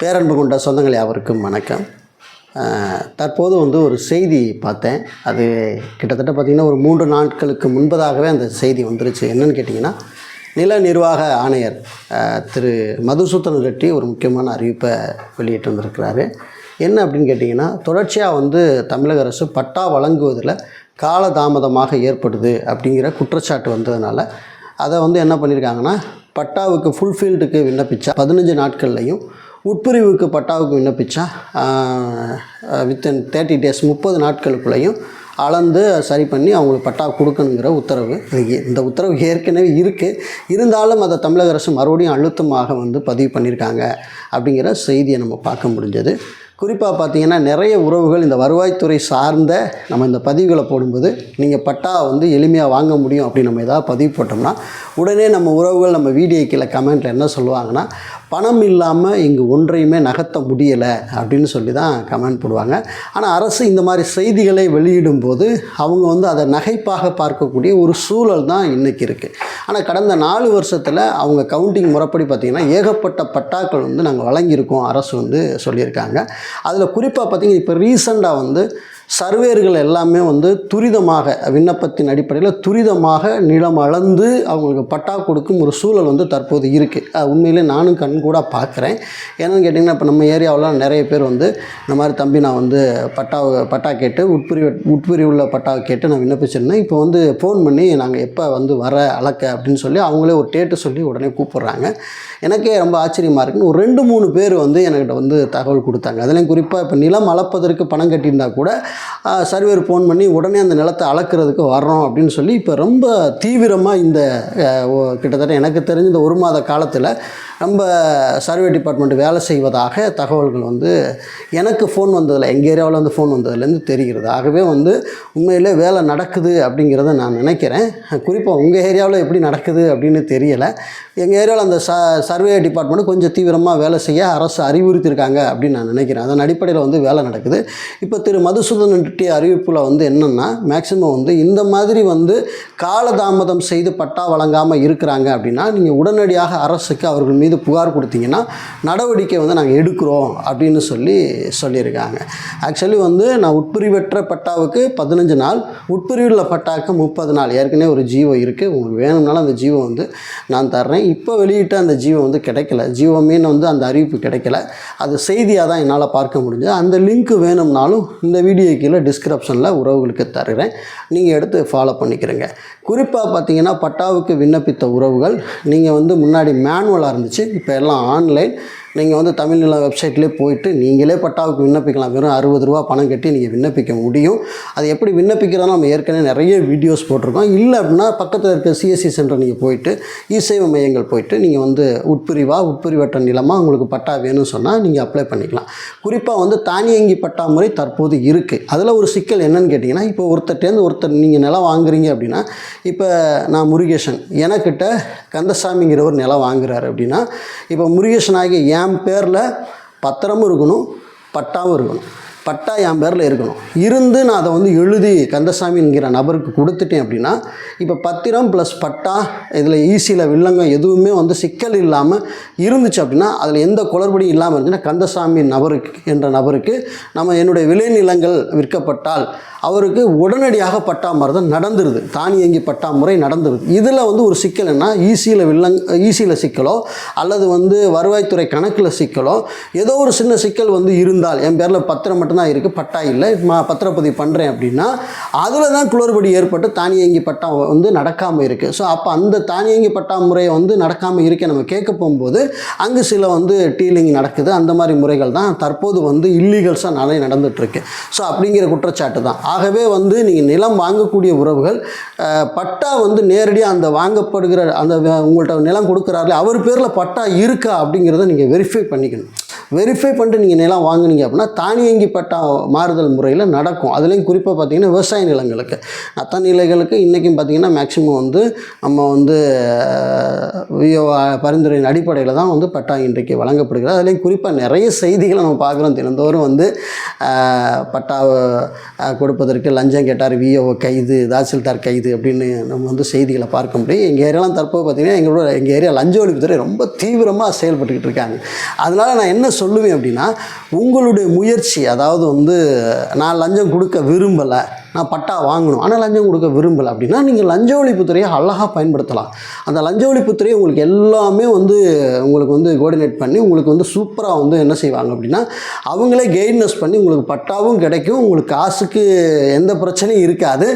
பேரன்பு கொண்ட சொந்தங்கள் யாவருக்கும் வணக்கம். தற்போது வந்து ஒரு செய்தி பார்த்தேன். அது கிட்டத்தட்ட பார்த்திங்கன்னா ஒரு மூன்று நாட்களுக்கு முன்பதாகவே அந்த செய்தி வந்துருச்சு. என்னென்னு கேட்டிங்கன்னா நில நிர்வாக ஆணையர் திரு மதுசூதன் ரெட்டி ஒரு முக்கியமான அறிவிப்பை வெளியிட்டு வந்திருக்கிறாரு. என்ன அப்படின்னு கேட்டிங்கன்னா தொடர்ச்சியாக வந்து தமிழக அரசு பட்டா வழங்குவதில் காலதாமதமாக ஏற்படுது அப்படிங்கிற குற்றச்சாட்டு வந்ததுனால அதை வந்து என்ன பண்ணியிருக்காங்கன்னா பட்டாவுக்கு ஃபுல்ஃபீல்டுக்கு விண்ணப்பித்தா பதினஞ்சு நாட்கள்லையும் உட்பிரிவுக்கு பட்டாவுக்கு விண்ணப்பித்தா வித்தின் தேர்ட்டி டேஸ் முப்பது நாட்களுக்குள்ளேயும் அளந்து சரி பண்ணி அவங்களுக்கு பட்டா கொடுக்கணுங்கிற உத்தரவு இந்த உத்தரவு ஏற்கனவே இருக்குது இருந்தாலும் அதை தமிழக அரசு மறுபடியும் அழுத்தமாக வந்து பதிவு பண்ணியிருக்காங்க அப்படிங்கிற செய்தியை நம்ம பார்க்க முடிஞ்சது. குறிப்பாக பார்த்தீங்கன்னா நிறைய உறவுகள் இந்த வருவாய்த்துறை சார்ந்த நம்ம இந்த பதிவுகளை போடும்போது நீங்கள் பட்டா வந்து எளிமையாக வாங்க முடியும் அப்படின்னு நம்ம ஏதாவது பதிவு போட்டோம்னா உடனே நம்ம உறவுகள் நம்ம வீடியோ கீழே கமெண்ட்டில் என்ன சொல்லுவாங்கன்னா பணம் இல்லாமல் இங்கு ஒன்றையுமே நகர்த்த முடியலை அப்படின்னு சொல்லி தான் கமெண்ட் போடுவாங்க. ஆனால் அரசு இந்த மாதிரி செய்திகளை வெளியிடும்போது அவங்க வந்து அதை நகைப்பாக பார்க்கக்கூடிய ஒரு சூழல் தான் இன்றைக்கி இருக்குது ஆனால் கடந்த நாலு வருஷத்தில் அவங்க கவுண்டிங் முறைப்படி பார்த்திங்கன்னா ஏகப்பட்ட பட்டாக்கள் வந்து நாங்கள் வழங்கியிருக்கோம் அரசு வந்து சொல்லியிருக்காங்க. அதில் குறிப்பாக பார்த்திங்கன்னா இப்போ ரீசண்டாக வந்து சர்வேர்கள் எல்லாமே வந்து துரிதமாக விண்ணப்பத்தின் அடிப்படையில் துரிதமாக நிலம் அளந்து அவங்களுக்கு பட்டா கொடுக்கும் ஒரு சூழல் வந்து தற்போது இருக்குது உண்மையிலே நானும் கண் கூட பார்க்குறேன். ஏன்னு கேட்டிங்கன்னா இப்போ நம்ம ஏரியாவில் நிறைய பேர் வந்து இந்த மாதிரி தம்பி நான் வந்து பட்டா பட்டா கேட்டு உட்பிரிவு உட்பிரிவுள்ள பட்டாவை கேட்டு நான் விண்ணப்பிச்சிருந்தேன். இப்போ வந்து ஃபோன் பண்ணி நாங்கள் எப்போ வந்து வர அளக்க? அப்படின்னு சொல்லி அவங்களே ஒரு டேட்டு சொல்லி உடனே கூப்பிட்றாங்க. எனக்கே ரொம்ப ஆச்சரியமாக இருக்குன்னு ஒரு ரெண்டு மூணு பேர் வந்து என்கிட்ட வந்து தகவல் கொடுத்தாங்க. அதுலேயும் குறிப்பாக இப்போ நிலம் அளப்பதற்கு பணம் கட்டியிருந்தா கூட சர்வேர் ஃபோன் பண்ணி உடனே அந்த நிலத்தை அளக்கிறதுக்கு வர்றோம் அப்படின்னு சொல்லி இப்போ ரொம்ப தீவிரமாக இந்த கிட்டத்தட்ட எனக்கு தெரிஞ்ச இந்த ஒரு மாத காலத்தில் ரொம்ப சர்வே டிபார்ட்மெண்ட் வேலை செய்வதாக தகவல்கள் வந்து எனக்கு ஃபோன் வந்ததில் எங்கள் ஏரியாவில் வந்து ஃபோன் வந்ததுலேருந்து தெரிகிறது. ஆகவே வந்து உண்மையிலே வேலை நடக்குது அப்படிங்கிறத நான் நினைக்கிறேன். குறிப்பாக உங்கள் ஏரியாவில் எப்படி நடக்குது அப்படின்னு தெரியலை. எங்கள் ஏரியாவில் அந்த ச சர்வே டிபார்ட்மெண்ட் கொஞ்சம் தீவிரமாக வேலை செய்ய அரசு அறிவுறுத்தியிருக்காங்க அப்படின்னு நான் நினைக்கிறேன். அதன் அடிப்படையில் வந்து வேலை நடக்குது. இப்போ திரு மதுசூதன் ரெட்டி அறிவிப்பில் வந்து என்னென்னா மேக்சிமம் வந்து இந்த மாதிரி வந்து காலதாமதம் செய்து பட்டா வழங்காமல் இருக்கிறாங்க அப்படின்னா நீங்கள் உடனடியாக அரசுக்கு அவர்கள் மீது புகார் கொடுத்தீங்கன்னா நடவடிக்கை வந்து நாங்கள் எடுக்கிறோம் அப்படின்னு சொல்லி சொல்லியிருக்காங்க. ஆக்சுவலி வந்து நான் உட்பிரிவற்ற பட்டாவுக்கு பதினஞ்சு நாள் உட்பிரிவுள்ள பட்டாவுக்கு முப்பது நாள். ஏற்கனவே ஒரு ஜீவோ இருக்குது உங்களுக்கு வேணும்னாலும் அந்த ஜீவோ வந்து நான் தர்றேன். இப்போ வெளியிட்ட அந்த ஜீவோ வந்து கிடைக்கல. ஜீவோ மீன் வந்து அந்த அறிவிப்பு கிடைக்கல. அது செய்தியாக தான் என்னால் பார்க்க முடிஞ்சது. அந்த லிங்க் வேணும்னாலும் இந்த வீடியோ கீழே டிஸ்கிரிப்ஷனில் உறவுகளுக்கு தருகிறேன் நீங்கள் எடுத்து ஃபாலோ பண்ணிக்கிறேங்க. குறிப்பாக பார்த்தீங்கன்னா பட்டாவுக்கு விண்ணப்பித்த உறவுகள் நீங்கள் வந்து முன்னாடி மேனுவலாக இருந்துச்சு இப்போ எல்லாம் ஆன்லைன் நீங்கள் வந்து தமிழ் நிலம் வெப்சைட்லேயே போயிட்டு நீங்களே பட்டாவுக்கு விண்ணப்பிக்கலாம். வெறும் அறுபது ரூபா பணம் கட்டி நீங்கள் விண்ணப்பிக்க முடியும். அது எப்படி விண்ணப்பிக்கிறதா நம்ம ஏற்கனவே நிறைய வீடியோஸ் போட்டிருக்கோம். இல்லை அப்படின்னா பக்கத்தில் இருக்க சிஎஸ்சி சென்டர் நீங்கள் போயிட்டு இசைவு மையங்கள் போயிட்டு நீங்கள் வந்து உட்பிரிவாக உட்பிரிவட்ட நிலமாக உங்களுக்கு பட்டா வேணும்னு சொன்னால் நீங்கள் அப்ளை பண்ணிக்கலாம். குறிப்பாக வந்து தானியங்கி பட்டா முறை தற்போது இருக்குது அதில் ஒரு சிக்கல் என்னன்னு கேட்டிங்கன்னா இப்போ ஒருத்தர்ட்டேருந்து ஒருத்தர் நீங்கள் நிலம் வாங்குறீங்க அப்படின்னா இப்போ நான் முருகேசன் எனக்கிட்ட கந்தசாமிங்கிறவர் நிலம் வாங்குறாரு அப்படின்னா இப்போ முருகேசன் ஆகிய என் பேரில் பத்திரமும் இருக்கணும் பட்டாவும் இருக்கணும். பட்டா என் பேரில் இருக்கணும். இருந்து நான் அதை வந்து எழுதி கந்தசாமிங்கிற நபருக்கு கொடுத்துட்டேன் அப்படின்னா இப்போ பத்திரம் ப்ளஸ் பட்டா இதில் ஈஸியில் வில்லங்கம் எதுவுமே வந்து சிக்கல் இல்லாமல் இருந்துச்சு அப்படின்னா அதில் எந்த குளறுபடியும் இல்லாமல் இருந்துச்சுன்னா கந்தசாமி நபருக்கு என்ற நபருக்கு நம்ம என்னுடைய விளைநிலங்கள் விற்கப்பட்டால் அவருக்கு உடனடியாக பட்டா நடந்துருது. தானியங்கி பட்டா முறை நடந்துருது. இதில் வந்து ஒரு சிக்கல் என்ன ஈஸியில் வில்லங் ஈஸியில் சிக்கலோ அல்லது வந்து வருவாய்த்துறை கணக்கில் சிக்கலோ ஏதோ ஒரு சின்ன சிக்கல் வந்து இருந்தால் என் பேரில் பத்திரம் மட்டும்தான் இருக்குது பட்டா இல்லை பத்திரப்பதிவு பண்ணுறேன் அப்படின்னா அதில் தான் குளறுபடி ஏற்பட்டு தானியங்கி பட்டா வந்து நடக்காமல் இருக்குது ஸோ அப்போ அந்த தானியங்கி பட்டா முறையை வந்து நடக்காமல் இருக்க நம்ம கேட்க போகும்போது அங்கு சில வந்து டீலிங் நடக்குது. அந்த மாதிரி முறைகள் தான் தற்போது வந்து இல்லீகல்ஸாக நிறைய நடந்துகிட்ருக்கு ஸோ அப்படிங்கிற குற்றச்சாட்டு தான். ஆகவே வந்து நீங்கள் நிலம் வாங்கக்கூடிய உறவுகள் பட்டா வந்து நேரடியாக அந்த வாங்கப்படுகிற அந்த உங்கள்கிட்ட நிலம் கொடுக்குறாரு அவர் பேரில் பட்டா இருக்கா அப்படிங்கிறத நீங்கள் வெரிஃபை பண்ணிக்கணும். வெரிஃபை பண்ணிட்டு நீங்கள் நிலம் வாங்குனீங்க அப்படின்னா தானியங்கி பட்டா மாறுதல் முறையில் நடக்கும். அதுலேயும் குறிப்பாக பார்த்தீங்கன்னா விவசாய நிலங்களுக்கு. நத்த நிலைகளுக்கு இன்றைக்கும் பார்த்தீங்கன்னா மேக்சிமம் வந்து நம்ம வந்து விஓ பரிந்துரையின் அடிப்படையில் தான் வந்து பட்டா இன்றைக்கு வழங்கப்படுகிறது. அதுலேயும் குறிப்பாக நிறைய செய்திகளை நம்ம பார்க்குறோம். தினந்தோறும் வந்து பட்டா கொடுப்பதற்கு லஞ்சம் கேட்டார் விஓ கைது தாசில்தார் கைது அப்படின்னு நம்ம வந்து செய்திகளை பார்க்க முடியும். எங்கள் ஏரியாலாம் தற்போது பார்த்திங்கன்னா எங்களோட எங்கள் ஏரியா லஞ்ச ஒழிப்புத்துறை ரொம்ப தீவிரமாக செயல்பட்டுக்கிட்டு இருக்காங்க. அதனால் நான் என்ன சொல்லுவேன் அப்படின்னா உங்களுடைய முயற்சி அதாவது வந்து நான் லஞ்சம் கொடுக்க விரும்பலை நான் பட்டா வாங்கணும். ஆனால் லஞ்சம் கொடுக்க விரும்பலை. அப்படின்னா நீங்கள் லஞ்ச ஒழிப்புத்துறையை அழகாக பயன்படுத்தலாம். அந்த லஞ்ச ஒழிப்புத்துறையை உங்களுக்கு எல்லாமே வந்து உங்களுக்கு வந்து கோஆர்டினேட் பண்ணி உங்களுக்கு வந்து சூப்பராக வந்து என்ன செய்வாங்க அப்படின்னா அவங்களே கைட்னஸ் பண்ணி உங்களுக்கு பட்டாவும் கிடைக்கும். உங்களுக்கு காசுக்கு எந்த பிரச்சனையும் இருக்காது.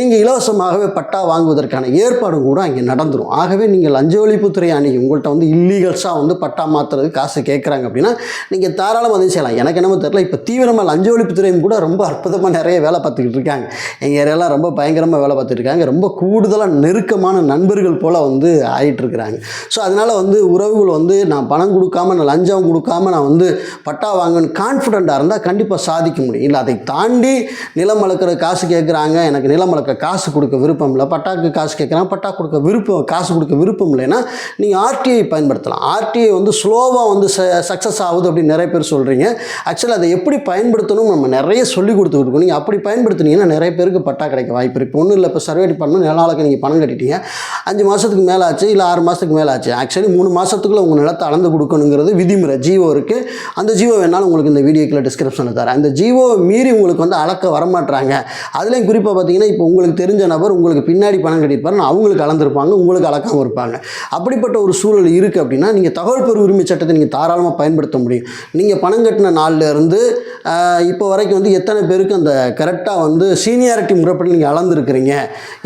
நீங்கள் இலவசமாகவே பட்டா வாங்குவதற்கான ஏற்பாடும் கூட அங்கே நடந்துடும் ஆகவே நீங்கள் லஞ்ச ஒழிப்புத்துறை அன்றைக்கி உங்கள்கிட்ட வந்து இல்லீகல்ஸாக வந்து பட்டா மாற்றுறதுக்கு காசு கேட்குறாங்க அப்படின்னா நீங்கள் தாராளமாக அதை செய்யலாம். எனக்கு என்னமோ தெரியல இப்போ தீவிரமாக லஞ்ச ஒழிப்புத்துறையும் கூட ரொம்ப அற்புதமாக நிறைய வேலை பார்த்துக்கிட்டு இருக்காங்க. எங்கள் ஏரியாலாம் ரொம்ப பயங்கரமாக வேலை பார்த்துட்டு இருக்காங்க ரொம்ப கூடுதலாக நெருக்கமான நண்பர்கள் போல் வந்து ஆகிட்டுருக்குறாங்க ஸோ அதனால் வந்து உறவுகள் வந்து நான் பணம் கொடுக்காம நான் லஞ்சம் கொடுக்காம நான் வந்து பட்டா வாங்கன்னு கான்ஃபிடெண்ட்டாக இருந்தால் கண்டிப்பாக சாதிக்க முடியும். இல்லை அதை தாண்டி நிலம் வளர்க்குற காசு கேட்குறாங்க. எனக்கு நிலம் வளர்க்க காசு கொடுக்க விருப்பம் இல்லை. பட்டாக்கு காசு கேட்குறாங்க. பட்டா கொடுக்க விருப்பம் காசு கொடுக்க விருப்பம் இல்லைன்னா நீங்கள் ஆர்டிஐ பயன்படுத்தலாம். ஆர்டிஐ வந்து ஸ்லோவாக வந்து சக்ஸஸ் ஆகுது அப்படின்னு நிறைய பேர் சொல்கிறீங்க ஆக்சுவலாக அதை எப்படி பயன்படுத்தணும் நம்ம நிறைய சொல்லி கொடுத்துக்கிட்டு இருக்கோம். நீங்கள் அப்படி பயன்படுத்துனீங்கன்னா நிறைய பேருக்கு பட்டா கிடைக்க வாய்ப்பு இருக்குது ஒன்றும் இல்லை இப்போ சர்வே பண்ணணும் நிலநாளுக்கு நீங்கள் பணம் கட்டிட்டீங்க. அஞ்சு மாதத்துக்கு மேலே ஆச்சு இல்லை ஆறு மாதத்துக்கு மேலே ஆச்சு ஆக்சுவலி மூணு மாதத்துக்குள்ளே உங்கள் நிலத்தை அளந்து கொடுக்கணுங்கிறது விதிமுறை. ஜீவோ இருக்குது அந்த ஜீவோ வேணாலும் உங்களுக்கு இந்த வீடியோக்கில் டிஸ்கிரிப்ஷனில் தரேன். அந்த ஜீவோ மீறி உங்களுக்கு வந்து அளக்க வரமாட்டாங்க அதுலேயும் குறிப்பாக பார்த்தீங்கன்னா இப்போ உங்களுக்கு தெரிஞ்ச நபர் உங்களுக்கு பின்னாடி பணம் கட்டியிருப்பாரு அவங்களுக்கு அளந்திருப்பாங்க உங்களுக்கு அளக்காமல் இருப்பாங்க. அப்படிப்பட்ட ஒரு சூழல் இருக்குது அப்படின்னா நீங்கள் தகவல் பெறு உரிமை சட்டத்தை நீங்கள் தாராளமாக பயன்படுத்த முடியும். நீங்கள் பணம் கட்டின நாளில் இருந்து இப்போ வரைக்கும் வந்து எத்தனை பேருக்கு அந்த கரெக்டாக வந்து சீனியாரிட்டி முறைப்படி நீங்கள் அளந்துருக்கிறீங்க.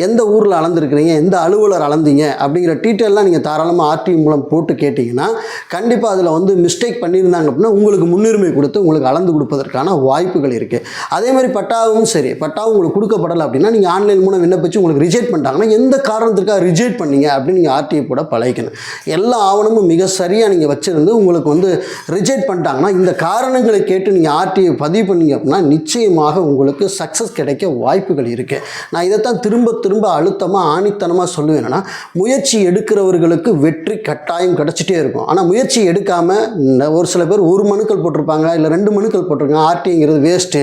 எந்த ஊரில் அளந்துருக்கிறீங்க? எந்த அலுவலர் அளந்தீங்க? அப்படிங்கிற டீட்டெயிலாம் நீங்கள் தாராளமாக ஆர்டி மூலம் போட்டு கேட்டிங்கன்னா கண்டிப்பாக அதில் வந்து மிஸ்டேக் பண்ணியிருந்தாங்க அப்படின்னா உங்களுக்கு முன்னுரிமை கொடுத்து உங்களுக்கு அளந்து கொடுப்பதற்கான வாய்ப்புகள் இருக்குது அதே மாதிரி பட்டாவும் சரி. பட்டாவும் உங்களுக்கு கொடுக்கப்படலை அப்படின்னா நீங்கள் ஆன்லைன் மூலம் விண்ணப்பிச்சு உங்களுக்கு ரிஜெக்ட் பண்ணிட்டாங்கன்னா எந்த காரணத்திற்காக ரிஜெக்ட் பண்ணீங்க அப்படின்னு நீங்கள் ஆர்டிஐ கூட பழகிக்கணும். எல்லா ஆவணமும் மிக சரியாக நீங்கள் வச்சுருந்து உங்களுக்கு வந்து ரிஜெக்ட் பண்ணிட்டாங்கன்னா இந்த காரணங்களை கேட்டு நீங்கள் ஆர்டிஐ பதிவு பண்ணீங்க அப்படின்னா நிச்சயமாக உங்களுக்கு சக்ஸஸ் கிடைக்கும். கிடைக்க வாய்ப்புகள் இருக்குது நான் இதைத்தான் திரும்ப திரும்ப அழுத்தமாக ஆணித்தனமாக சொல்லுவேன் என்னென்னா முயற்சி எடுக்கிறவர்களுக்கு வெற்றி கட்டாயம் கிடச்சிட்டே இருக்கும். ஆனால் முயற்சி எடுக்காமல் ஒரு சில பேர் ஒரு மனுக்கள் போட்டிருப்பாங்க இல்லை ரெண்டு மனுக்கள் போட்டிருக்காங்க ஆர்டிங்கிறது வேஸ்ட்டு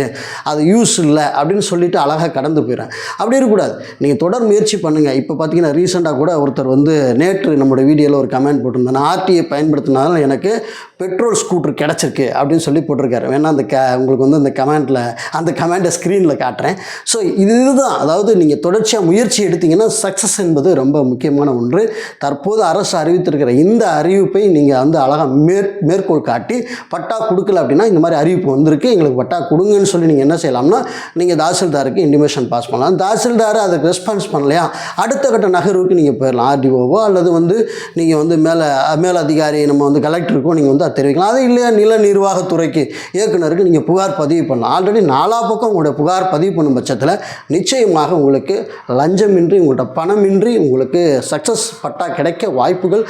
அது யூஸ் இல்லை அப்படின்னு சொல்லிட்டு அழகாக கடந்து போயிடுறேன். அப்படி இருக்கக்கூடாது. நீங்கள் தொடர் முயற்சி பண்ணுங்கள் இப்போ பார்த்தீங்கன்னா ரீசெண்டாக கூட ஒருத்தர் வந்து நேற்று நம்மளோட வீடியோவில் ஒரு கமெண்ட் போட்டிருந்தேன் நான் ஆர்டியை பயன்படுத்தினால எனக்கு பெட்ரோல் ஸ்கூட்டர் கிடச்சிருக்கு அப்படின்னு சொல்லி போட்டிருக்காரு. வேணா அந்த க உங்களுக்கு வந்து அந்த கமெண்ட்டில் அந்த கமெண்ட்டை ஸ்க்ரீனில் காட்டுறேன். ஸோ இது இதுதான். அதாவது நீங்கள் தொடர்ச்சியாக முயற்சி எடுத்தீங்கன்னா சக்ஸஸ் என்பது ரொம்ப முக்கியமான ஒன்று. தற்போது அரசு அறிவித்திருக்கிற இந்த அறிவிப்பை நீங்கள் வந்து அழகாக மேற் மேற்கோள் காட்டி பட்டா கொடுக்கல அப்படின்னா இந்த மாதிரி அறிவிப்பு வந்திருக்கு. எங்களுக்கு பட்டா கொடுங்கன்னு சொல்லி நீங்கள் என்ன செய்யலாம்னா நீங்கள் தாசில்தாருக்கு இன்டிமேஷன் பாஸ் பண்ணலாம். தாசில்தார் அதுக்கு ரெஸ்பான்ஸ் பண்ணலையா? அடுத்த கட்ட நகர்வுக்கு நீங்கள் போயிடலாம். ஆர்டிஓவோ அல்லது வந்து நீங்கள் வந்து மேலே மேல் அதிகாரி நம்ம வந்து கலெக்டருக்கோ நீங்கள் வந்து அதை தெரிவிக்கலாம். அது இல்லையா? நில நிர்வாகத்துறைக்கு இயக்குனருக்கு நீங்கள் புகார் பதிவு பண்ணலாம். ஆல்ரெடி நாலா பக்கம் உங்களுடைய புகார் பதிவு பண்ணும் பட்சத்தில் நிச்சயமாக உங்களுக்கு லஞ்சமின்றி உங்கள்கிட்ட பணமின்றி உங்களுக்கு சக்ஸஸ் பட்டா கிடைக்க வாய்ப்புகள்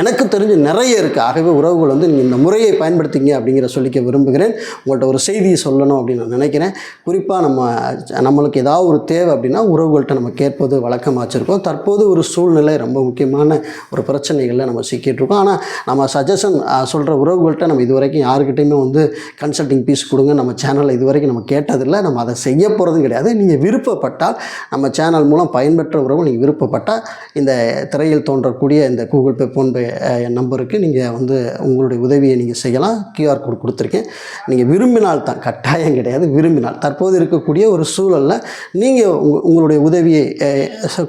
எனக்கு தெரிஞ்சு நிறைய இருக்குது ஆகவே உறவுகள் வந்து நீங்கள் இந்த முறையை பயன்படுத்திங்க அப்படிங்கிற சொல்லிக்க விரும்புகிறேன். உங்கள்கிட்ட ஒரு செய்தியை சொல்லணும் அப்படின்னு நான் நினைக்கிறேன். குறிப்பாக நம்ம நம்மளுக்கு ஏதாவது ஒரு தேவை அப்படின்னா உறவுகள்கிட்ட நம்ம கேட்பது வழக்கமாக வச்சுருக்கோம். தற்போது ஒரு சூழ்நிலை ரொம்ப முக்கியமான ஒரு பிரச்சனைகளில் நம்ம சிக்கிட்டு இருக்கோம். ஆனால் நம்ம சஜஷன் சொல்கிற உறவுகள்கிட்ட நம்ம இது வரைக்கும் யாருக்கிட்டையுமே வந்து கன்சல்டிங் பீஸ் கொடுங்க. நம்ம சேனலில் இது வரைக்கும் நம்ம கேட்டதில்லை. நம்ம அதை செய்ய போகிறதும் கிடையாது. நீங்கள் விருப்பப்பட்டால் நம்ம சேனல் மூலம் பயன்பெற்ற உறவு நீங்கள் விருப்பப்பட்டால் இந்த திரையில் தோன்றக்கூடிய இந்த கூகுள் பே ஃபோன்பே நம்பருக்கு நீங்கள் வந்து உங்களுடைய உதவியை நீங்கள் செய்யலாம். கியூஆர் கோட் கொடுத்துருக்கேன். நீங்கள் விரும்பினால் தான் கட்டாயம் கிடையாது விரும்பினால். தற்போது இருக்கக்கூடிய ஒரு சூழலில் நீங்கள் உங்களுடைய உதவியை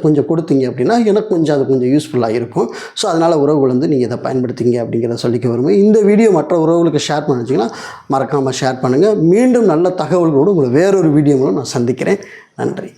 கொஞ்சம் கொடுத்தீங்க அப்படின்னா எனக்கு கொஞ்சம் அது கொஞ்சம் யூஸ்ஃபுல்லாக இருக்கும். ஸோ அதனால் உறவுகள் வந்து நீங்கள் இதை பயன்படுத்திங்க அப்படிங்கிறத சொல்லிக்க விரும்புகிறேன். இந்த வீடியோ மற்ற உறவுகளுக்கு ஷேர் பண்ணிச்சிங்கன்னா மறக்காமல் ஷேர் பண்ணுங்கள் மீண்டும் நல்ல தகவல்களோடு உங்களை வேறொரு வீடியோ மூலம் நான் சந்திக்கிறேன். தெரிவிக்கிறேன் நன்றி.